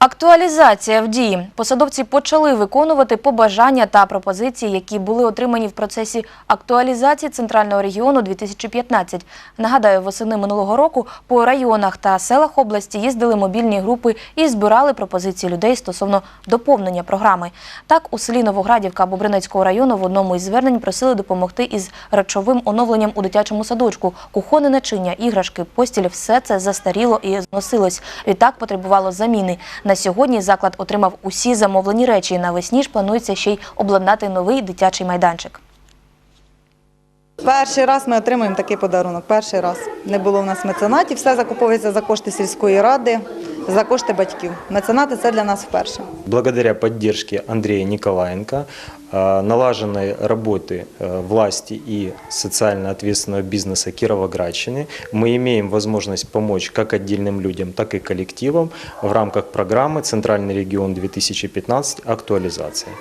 Актуалізація в дії. Посадовці почали виконувати побажання та пропозиції, які були отримані в процесі актуалізації Центрального регіону 2015. Нагадаю, восени минулого року по районах та селах області їздили мобільні групи і збирали пропозиції людей стосовно доповнення програми. Так, у селі Новоградівка Бобринецького району в одному із звернень просили допомогти із речовим оновленням у дитячому садочку. Кухонне начиння, іграшки, постіль – все це застаріло і зносилось. Відтак потребувало заміни. На сьогодні заклад отримав усі замовлені речі. Навесні ж планується ще й обладнати новий дитячий майданчик. Перший раз ми отримуємо такий подарунок. Перший раз не було в нас меценатів. Все закуповується за кошти сільської ради, за кошти батьків. Меценати це для нас вперше. Благодаря поддержке Андрея Николаенко, э, налаженной работы э, власти и социально ответственного бизнеса Кировоградщины, мы имеем возможность помочь как отдельным людям, так и коллективам в рамках программы «Центральный регион 2015. Актуализация».